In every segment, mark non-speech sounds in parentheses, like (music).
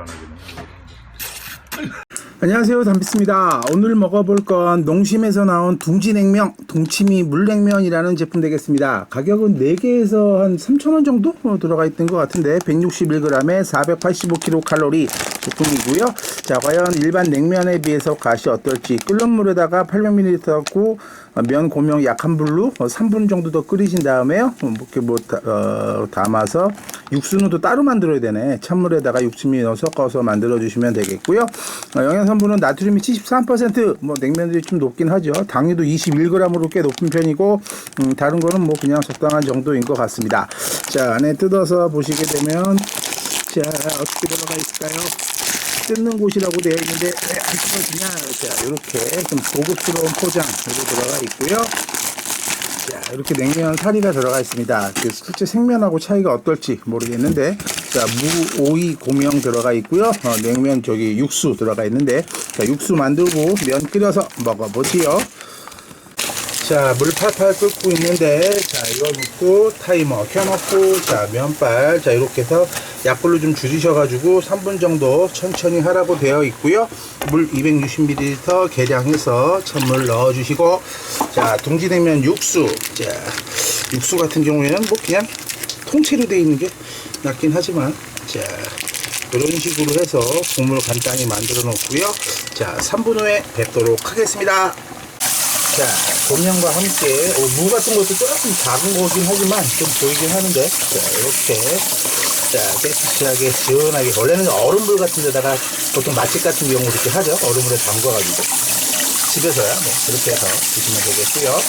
안 하겠네. 안녕하세요 담비스입니다. 오늘 먹어볼 건 농심에서 나온 둥지냉면 동치미 물냉면이라는 제품 되겠습니다. 가격은 4개에서 한 3,000원 정도 어, 들어가 있던 것 같은데 161g에 485kcal 제품이고요. 자 과연 일반 냉면에 비해서 맛이 어떨지 끓는 물에다가 800ml하고 면 고명 약한 불로 3분 정도 더 끓이신 다음에요 어, 이렇게 뭐 다- 어, 담아서 육수는 또 따로 만들어야 되네. 찬물에다가 육수미 넣어서 섞어서 만들어 주시면 되겠고요. 어, 영양 성분은 나트륨이 73%뭐 냉면들이 좀 높긴 하죠. 당류도 21g으로 꽤 높은 편이고 음, 다른 거는 뭐 그냥 적당한 정도인 것 같습니다. 자 안에 뜯어서 보시게 되면 자 어떻게 들어가 있을까요 뜯는 곳이라고 되어 있는데 왜 안 뜯어지냐 자 이렇게 좀 고급스러운 포장으로 들어가 있고요 자, 이렇게 냉면 사리가 들어가 있습니다. 그 실제 생면하고 차이가 어떨지 모르겠는데, 자, 무, 오이, 고명 들어가 있고요. 어, 냉면 저기 육수 들어가 있는데, 자, 육수 만들고 면 끓여서 먹어보지요. 자, 물 팔팔 끓고 있는데, 자, 이거 넣고 타이머 켜놓고, 자, 면발, 자, 이렇게 해서 약불로 좀 줄이셔가지고 3분 정도 천천히 하라고 되어 있고요. 물 260ml 계량해서 찬물 넣어주시고, 자, 둥지냉면 육수, 자, 육수 같은 경우에는 뭐 그냥 통째로 되어 있는 게 낫긴 하지만, 자, 그런 식으로 해서 국물 간단히 만들어 놓고요. 자, 3분 후에 뵙도록 하겠습니다. 자, 곰냥과 함께 어, 무 같은 것도 조금 작은 거긴 하지만 좀 보이긴 하는데 자, 이렇게 자, 깨끗하게 시원하게 원래는 얼음물 같은 데다가 보통 맛집 같은 경우 이렇게 하죠. 얼음물에 담궈가지고 집에서야 뭐 그렇게 해서 드시면 되겠고요.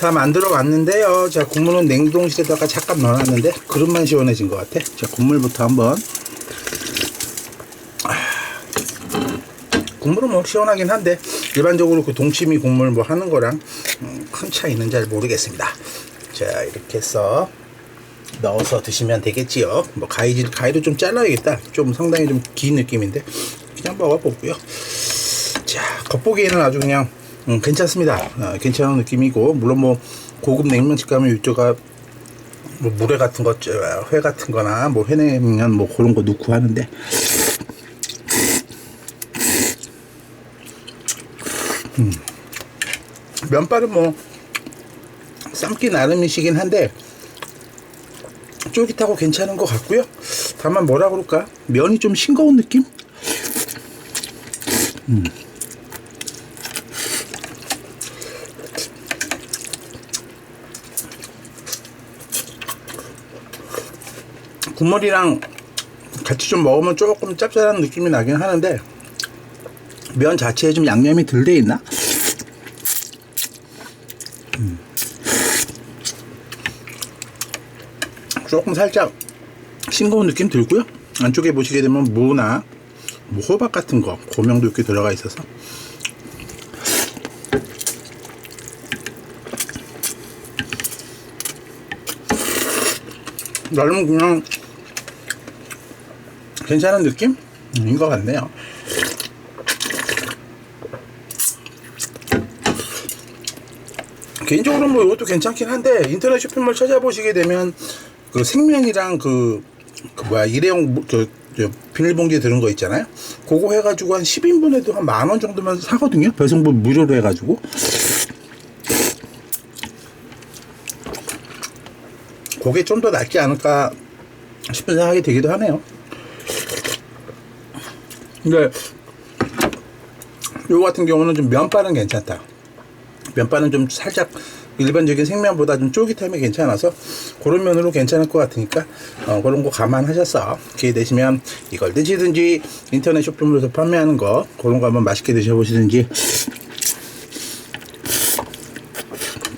다 만들어 왔는데요. 자, 국물은 냉동실에다가 잠깐 넣어놨는데 그릇만 시원해진 것 같아. 자, 국물부터 한번 국물은 뭐 시원하긴 한데 일반적으로 그 동치미 국물 뭐 하는 거랑 음, 큰 차이는 잘 모르겠습니다. 자 이렇게 해서 넣어서 드시면 되겠지요. 뭐 가위 가위도 좀 잘라야겠다. 좀 상당히 좀 긴 느낌인데 그냥 먹어보고요. 자 겉보기에는 아주 그냥 음, 괜찮습니다. 어, 괜찮은 느낌이고 물론 뭐 고급 냉면집 가면 이쪽가 뭐 물회 같은 거, 저, 회 같은 거나 뭐 회냉면 뭐 그런 거 넣고 하는데 면발은 뭐 삶기 나름이시긴 한데 쫄깃하고 괜찮은 것 같고요. 다만 뭐라 그럴까 면이 좀 싱거운 느낌? 음. 국물이랑 같이 좀 먹으면 조금 짭짤한 느낌이 나긴 하는데 면 자체에 좀 양념이 덜 돼 있나? 조금 살짝 싱거운 느낌 들고요. 안쪽에 보시게 되면 무나 뭐 호박 같은 거 고명도 이렇게 들어가 있어서 나름 그냥 괜찮은 느낌인 것 같네요. 개인적으로 뭐 이것도 괜찮긴 한데 인터넷 쇼핑몰 찾아보시게 되면 그 생면이랑 그, 그 뭐야 일회용 뭐- 저, 저 비닐봉지에 들은 거 있잖아요. 그거 해가지고 한 10인분에도 한 만 원 정도면 사거든요. 배송비 무료로 해가지고. 그게 좀 더 낫지 않을까 싶은 생각이 들기도 하네요. 근데 요 같은 경우는 좀 면발은 괜찮다. 면발은 좀 살짝 일반적인 생면보다 좀 쫄깃함이 괜찮아서 그런 면으로 괜찮을 것 같으니까 어, 그런 거 감안하셔서 기회 되시면 이걸 드시든지 인터넷 쇼핑몰에서 판매하는 거 그런 거 한번 맛있게 드셔보시든지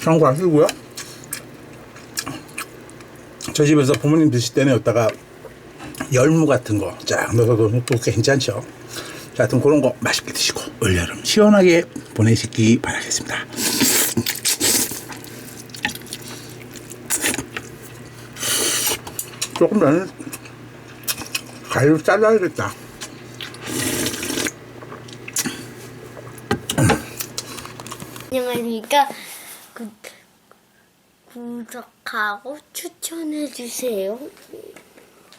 참고하시고요. 저 집에서 부모님 드실 때는 여기다가 열무 같은 거 쫙 넣어서도 또 괜찮죠. 자, 하여튼 그런 거 맛있게 드시고 올여름 시원하게 보내시기 바라겠습니다. 조금 나는 가위로 잘라야겠다. 안녕하십니까. 구, 구독하고 추천해주세요.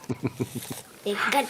(laughs) 약간